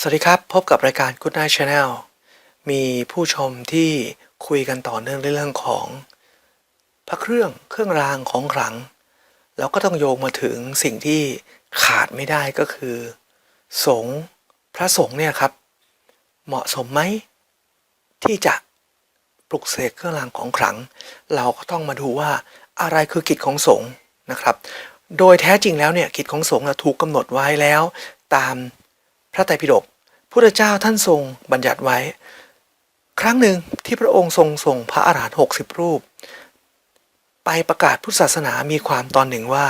สวัสดีครับ พบกับรายการ Good Night Channel มีผู้ชมที่คุยกันต่อเนื่องในเรื่องของ พระเครื่องเครื่องรางของขลัง แล้วก็ต้องโยงมาถึงสิ่งที่ขาดไม่ได้ก็คือ สงฆ์พระสงฆ์เนี่ยครับ เหมาะสมไหม ที่จะปลุกเสกเครื่องรางของขลัง เราก็ต้องมาดูว่าอะไรคือกิจของสงฆ์นะครับ โดยแท้จริงแล้วเนี่ยกิจของสงฆ์ถูกกำหนดไว้แล้วตาม พระไตรปิฎกพุทธเจ้าท่านทรงบัญญัติไว้ ครั้งหนึ่งที่พระองค์ทรงส่งพระอาหารหันต์หกสิบรูป ไปประกาศพุทธศาสนามีความตอนหนึ่งว่า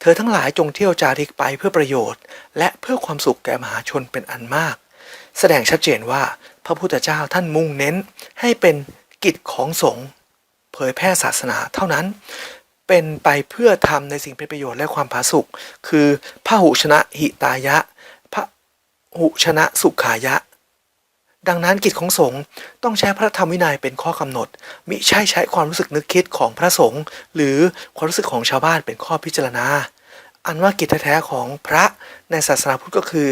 เธอทั้งหลายจงเที่ยวจาริกไปเพื่อประโยชน์ และเพื่อความสุขแก่มหาชนเป็นอันมาก แสดงชัดเจนว่าพระพุทธเจ้าท่านมุ่งเน้นให้เป็นกิจของสงฆ์เผยแพร่ศาสนาเท่านั้น เป็นไปเพื่อทำในสิ่งเป็นประโยชน์และความผาสุกคือพระหุชนะหิตายะพระ หุชนะสุขายะ ดังนั้นกิจของสงฆ์ต้องใช้พระธรรมวินัยเป็นข้อกำหนด มิใช่ใช้ความรู้สึกนึกคิดของพระสงฆ์หรือความรู้สึกของชาวบ้านเป็นข้อพิจารณา อันว่ากิจแท้ๆของพระในศาสนาพุทธก็คือ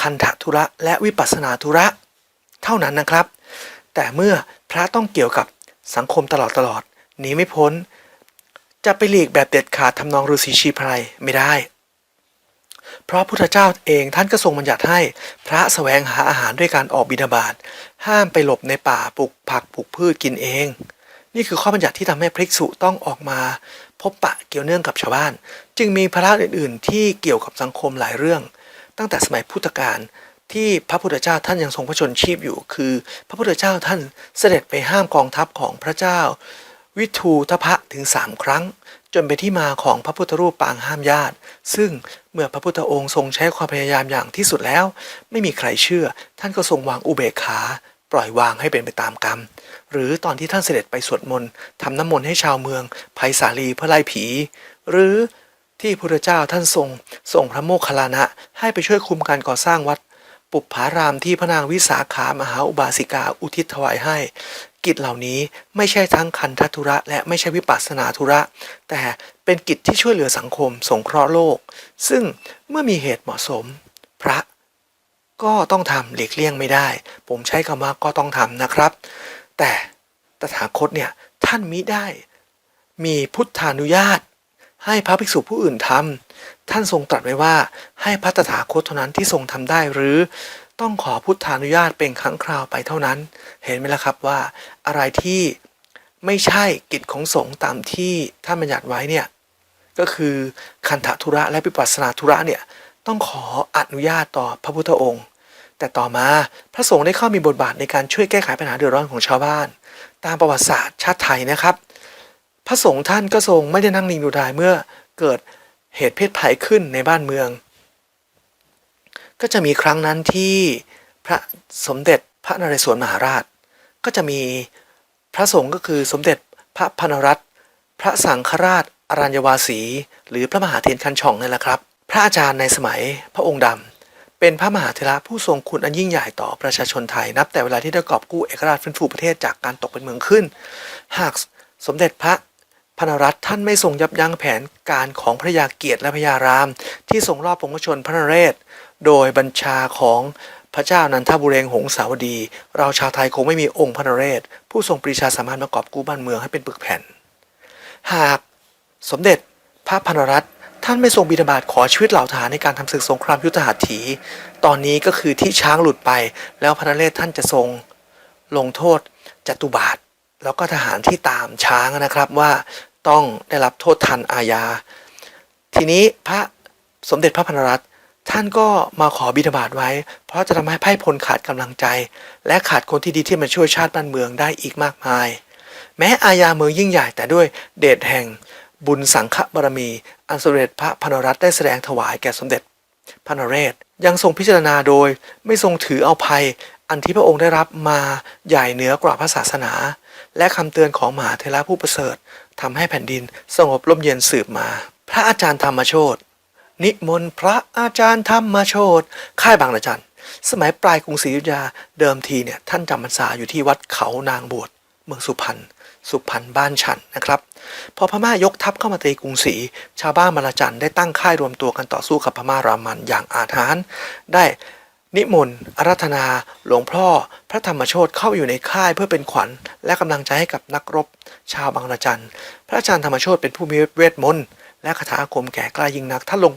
คันธทุระและวิปัสสนาธุระ เท่านั้นนะครับ แต่เมื่อพระต้องเกี่ยวกับสังคมตลอดตลอดหนีไม่พ้น จะไปหลีกแบบเด็ดขาดทำนองฤาษีชีไพรไม่ได้ พราะพุทธเจ้าเองท่านก็ทรงบัญญัติให้พระแสวงหาอาหารด้วยการออกบิณฑบาตห้ามไปหลบในป่าปลูกผักปลูกพืชกินเอง นี่คือข้อบัญญัติที่ทำให้พริกษุต้องออกมา พบปะเกี่ยวเนื่องกับชาวบ้าน จึงมีพระอื่น ๆ ที่เกี่ยวกับสังคมหลายเรื่อง ตั้งแต่สมัยพุทธกาลที่พระพุทธเจ้าท่านยังทรงพระชนชีพอยู่ คือ พระพุทธเจ้าท่านเสด็จไปห้ามกองทัพของพระเจ้า วิทูทพะถึงสามครั้ง จนเป็นที่มาของพระพุทธรูปปางห้ามญาติ ซึ่งเมื่อพระพุทธองค์ทรงใช้ความพยายามอย่างที่สุดแล้ว ไม่มีใครเชื่อ ท่านก็ทรงวางอุเบกขา ปล่อยวางให้เป็นไปตามกรรม หรือตอนที่ท่านเสด็จไปสวดมนต์ทำน้ำมนต์ให้ชาวเมืองภัยสาลีเพื่อไล่ผี หรือที่พระพุทธเจ้าท่านทรงส่งพระโมคคัลลานะให้ไปช่วยคุมการก่อสร้างวัด ปุปผารามที่พระนางวิสาขามหาอุบาสิกาอุทิศถวายให้ กิจเหล่านี้ไม่ใช่ทั้งคันธทุระ และไม่ใช่วิปัสสนาธุระ แต่เป็นกิจที่ช่วยเหลือสังคม สงเคราะห์โลก ซึ่งเมื่อมีเหตุเหมาะสม พระก็ต้องทำหลีกเลี่ยงไม่ได้ ผมใช้คำว่าก็ต้องทำนะครับ แต่ตถาคตเนี่ยท่านมิได้ มีพุทธานุญาต ให้พระภิกษุผู้อื่นทำท่านทรงตรัสไว้ว่าให้พระตถาคตเท่านั้นที่ทรงทำได้หรือ ต้องขอพุทธานุญาตเป็นครั้งคราวไปเท่านั้น เห็นไหมล่ะครับว่าอะไรที่ไม่ใช่กิจของสงฆ์ตามที่ท่านบัญญัติไว้เนี่ยก็คือคันธทุระและวิปัสสนาธุระเนี่ยต้องขออนุญาตต่อพระพุทธองค์ แต่ต่อมาพระสงฆ์ได้เข้ามีบทบาทในการช่วยแก้ไขปัญหาเดือดร้อนของชาวบ้าน ตามประวัติศาสตร์ชาติไทยนะครับ พระสงฆ์ท่านก็ทรงไม่ได้นั่งนิ่งดูดายเมื่อเกิดเหตุเพศภัยขึ้นในบ้านเมือง ก็จะมีครั้งนั้นที่พระสมเด็จพระนเรศวรมหาราช ก็จะมีพระสงฆ์ก็คือสมเด็จพระพนรัตน์พระสังฆราชอรัญญวาสี หรือพระมหาเทียนคันช่องนั่นแหละครับ พระอาจารย์ในสมัยพระองค์ดำเป็นพระมหาเถระผู้ทรงคุณอันยิ่งใหญ่ต่อประชาชนไทยนับแต่เวลาที่ได้กอบกู้เอกราชฟื้นฟูประเทศจากการตกเป็นเมืองขึ้น หากสมเด็จพระ พนรัตท่านไม่ทรงยับยั้งแผนการของพระยาเกียรติและพระยาราม ที่ทรงรอบพงชนพระนเรศ โดยบัญชาของพระเจ้านันทบุเรงหงสาวดี เราชาวไทยคงไม่มีองค์พระนเรศ ผู้ทรงปรีชาสามารถมากอบกู้บ้านเมืองให้เป็นปึกแผ่น หากสมเด็จพระพนรัตท่านไม่ทรงบิณฑบาตขอชีวิตเหล่าทหารในการทำศึกสงครามยุทธหัตถี ตอนนี้ก็คือที่ช้างหลุดไป แล้วพระนเรศท่านจะทรงลงโทษจตุบาทแล้วก็ทหารที่ตามช้างนะครับว่า ต้องได้รับโทษทันอาญา ทีนี้พระสมเด็จพระพันรัตน์ท่านก็มาขอบิณฑบาตไว้ เพราะจะทำให้ไพ่พลขาดกำลังใจ และขาดคนที่ดีที่มาช่วยชาติบ้านเมืองได้อีกมากมาย แม้อาญาเมืองยิ่งใหญ่แต่ด้วยเดชแห่งบุญสังฆบารมี อันสมเด็จพระพนรัตน์ได้แสดงถวายแก่สมเด็จพระนเรศ ยังทรงพิจารณาโดยไม่ทรงถือเอาภัย อันที่พระองค์ได้รับมาใหญ่เหนือกว่าพระศาสนา และคำเตือนของมหาเทระผู้ประเสริฐ ทำให้แผ่นดินสงบร่มเย็นสืบมา พระอาจารย์ธรรมโชตนิมนต์พระอาจารย์ธรรมโชตค่ายบางระจันสมัยปลายกรุงศรีอยุธยาเดิมทีเนี่ยท่านจำพรรษาอยู่ที่วัดเขานางบวชเมืองสุพรรณสุพรรณบ้านฉันนะครับ พอพม่ายกทัพเข้ามาตีกรุงศรีชาวบ้านมาลาจันได้ตั้งค่ายรวมตัวกันต่อสู้กับพม่ารามันอย่างอาถรรพ์ได้ นิมนต์อารัธนา หลวงพ่อ พระธรรมโชตเข้าอยู่ในค่ายเพื่อเป็นขวัญ และกำลังใจให้กับนักรบ ชาวบางระจัน พระอาจารย์ธรรมโชตเป็นผู้มีเวทมนต์และคาถาอาคมแก่กล้ายิ่งนักท่านลง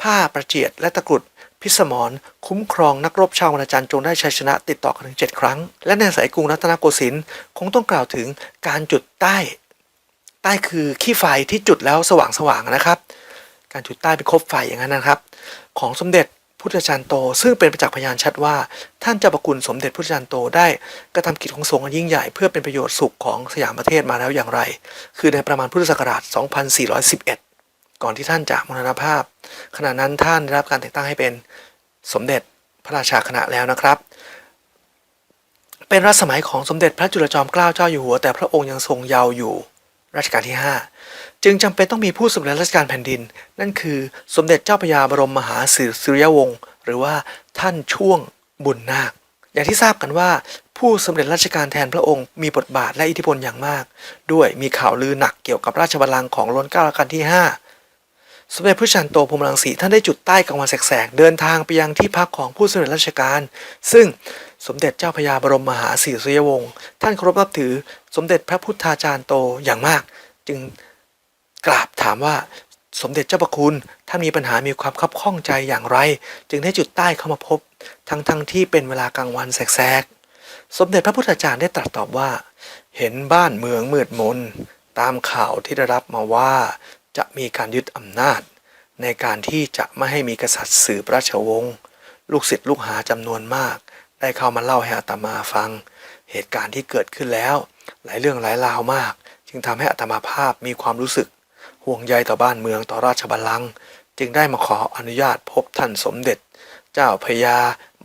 ผ้าประเจียดและตะกรุดพิสมรคุ้มครองนักรบชาวบางระจันจงได้ชัยชนะติดต่อกันถึงเจ็ดครั้ง และในสายกรุงรัตนโกสินทร์คงต้องกล่าวถึงการจุดใต้ ใต้คือขี้ไฟที่จุดแล้วสว่างสว่างๆนะครับ การจุดใต้เป็นคบไฟอย่างนั้นนะครับ ของสมเด็จ พุทธจารย์โต ซึ่งเป็นประจักษ์พยานชัดว่า ท่านเจ้าประคุณสมเด็จพุทธจารย์โตได้กระทำกิจของสงฆ์อันยิ่งใหญ่เพื่อเป็นประโยชน์สุขของสยามประเทศมาแล้วอย่างไร คือในประมาณพุทธศักราช 2411 ก่อนที่ท่านจะมรณภาพ ขณะนั้นท่านได้รับการแต่งตั้งให้เป็นสมเด็จพระราชาคณะแล้วนะครับ เป็นรัชสมัยของสมเด็จพระจุลจอมเกล้าเจ้าอยู่หัวแต่พระองค์ยังทรงเยาว์อยู่ รัชกาลที่ 5 จึงจำเป็นต้องมีผู้สำเร็จราชการแผ่นดิน นั่นคือสมเด็จเจ้าพระยาบรมมหาสิริยวงศ์หรือว่าท่านช่วงบุญนาค อย่างที่ทราบกันว่าผู้สำเร็จราชการแทนพระองค์มีบทบาทและอิทธิพลอย่างมาก ด้วยมีข่าวลือหนักเกี่ยวกับราชบัลลังก์ของรัชการัชกาลที่ 5 สมเด็จพระจันโตพรมรังสีท่านได้จุดใต้กลางวันแสกๆ เดินทางไปยังที่พักของผู้สำเร็จราชการ ซึ่งสมเด็จเจ้าพระยาบรมมหาสิริยวงศ์ท่านเคารพนับถือ สมเด็จพระพุทธาจารย์โตอย่างมาก จึงกราบถามว่าสมเด็จเจ้าประคุณท่านมีปัญหามีความคับข้องใจอย่างไร จึงได้จุดใต้เข้ามาพบ ทั้งทั้งที่เป็นเวลากลางวันแสกๆ สมเด็จพระพุทธาจารย์ได้ตรัสตอบว่า เห็นบ้านเมืองมืดมน ตามข่าวที่ได้รับมาว่า จะมีการยึดอำนาจ ในการที่จะไม่ให้มีกษัตริย์สืบราชวงศ์ลูกศิษย์ลูกหาจำนวนมาก ได้เข้ามาเล่าให้อาตมาฟัง เหตุการณ์ที่เกิดขึ้นแล้ว หลายเรื่องหลายราวมาก จึงทำให้อาตมาภาพมีความรู้สึก ห่วงใยต่อบ้านเมืองต่อราชบัลลังก์จึงได้มาขออนุญาตพบท่านสมเด็จ เจ้าพระยา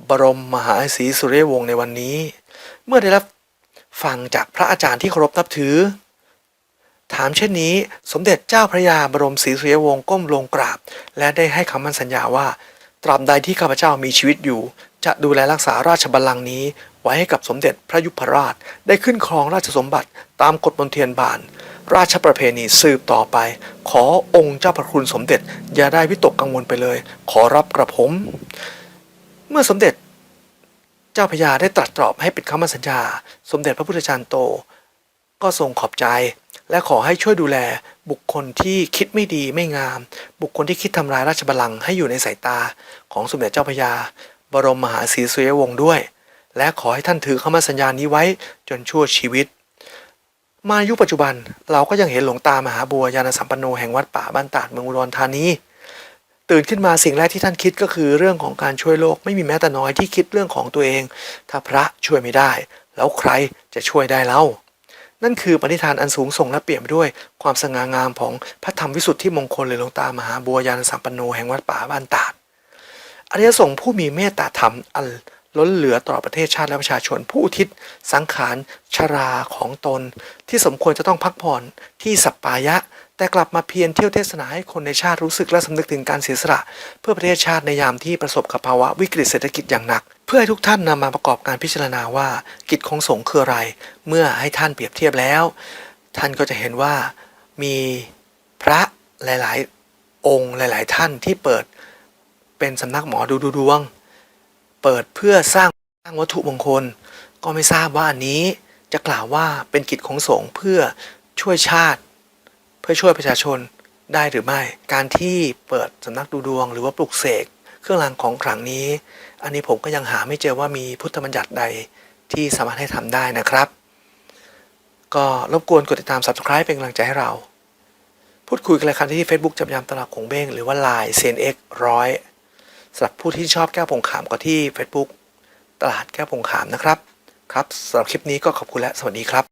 บรมมหาศรีสุริยวงศ์ในวันนี้ เมื่อได้รับฟังจากพระอาจารย์ที่เคารพนับถือ ถามเช่นนี้ สมเด็จเจ้าพระยาบรมศรีสุริยวงศ์ก้มลงกราบ และได้ให้คำมั่นสัญญาว่า ตราบใดที่ข้าพเจ้ามีชีวิตอยู่ จะดูแลรักษาราชบัลลังก์นี้ ไว้ให้กับสมเด็จพระยุพราชได้ขึ้นครองราชสมบัติตามกฎมนเทียนบาน ราชประเพณีสืบต่อไป ขอองค์เจ้าพระคุณสมเด็จอย่าได้วิตกกังวลไปเลย ขอรับกระผม เมื่อสมเด็จ เจ้าพระยาได้ตรัสตอบให้ป็นคำมั่นสัญญา สมเด็จพระพุทธจารย์โต ก็ทรงขอบใจ และขอให้ช่วยดูแลบุคคลที่คิดไม่ดีไม่งาม บุคคลที่คิดทำลายราชบัลลังก์ให้อยู่ในสายตาของสมเด็จเจ้าพระยาบรมมหาศรีสุริยวงศ์ด้วย และขอให้ท่านถือคำมั่นสัญญานี้ไว้จนชั่วชีวิต มายุคปัจจุบันเราก็ยังเห็นหลวงตามหาบัวยานสัมปันโนแห่งวัดป่าบ้านตาดเมืองอุดรธานีตื่นขึ้นมาสิ่งแรกที่ท่านคิดก็คือเรื่องของการช่วยโลกไม่มีแม้แต่น้อยที่คิดเรื่องของตัวเอง ถ้าพระช่วยไม่ได้ แล้วใครจะช่วยได้เล่า นั่นคือปณิธานอันสูงส่งและเปี่ยมไปด้วยความสง่างามของพระธรรมวิสุทธิมงคลหรือหลวงตามหาบัวยานสัมปันโนแห่งวัดป่าบ้านตาดอริยสงฆ์ผู้มีเมตตาธรรมอัน ล้นเหลือต่อประเทศชาติและประชาชน ผู้อุทิศสังขารชราของตน ที่สมควรจะต้องพักผ่อนที่สัปปายะ แต่กลับมาเพียรเที่ยวเทศนาให้คนในชาติรู้สึกและสำนึกถึงการเสียสละ เพื่อประเทศชาติในยามที่ประสบกับภาวะวิกฤตเศรษฐกิจอย่างหนัก เพื่อให้ทุกท่านนำมาประกอบการพิจารณาว่ากิจของสงฆ์คืออะไร เมื่อให้ท่านเปรียบเทียบแล้ว ท่านก็จะเห็นว่ามีพระหลาย ๆ องค์หลาย ๆ ท่านที่เปิดเป็นสำนักหมอดูดูดวง เปิดเพื่อสร้างสร้างวัตถุมงคล ก็ไม่ทราบว่าอันนี้จะกล่าวว่าเป็นกิจของสงฆ์เพื่อช่วยชาติ เพื่อช่วยประชาชนได้หรือไม่ การที่เปิดสำนักดูดวง หรือว่าปลุกเสกเครื่องรางของขลังนี้ อันนี้ผมก็ยังหาไม่เจอว่ามีพุทธบัญญัติใดที่สามารถให้ทำได้นะครับ ก็รบกวนกดติดตาม subscribe เป็นกำลังใจให้เรา พูดคุยกันเลยครับที่ Facebook จำยามตลาดคงเบ้งหรือว่า Line CNX ร้อย สำหรับผู้ที่ชอบแก้วผงขามก็ที่ Facebook ตลาดแก้วผงขามนะครับ ครับสำหรับคลิปนี้ก็ขอบคุณและสวัสดีครับ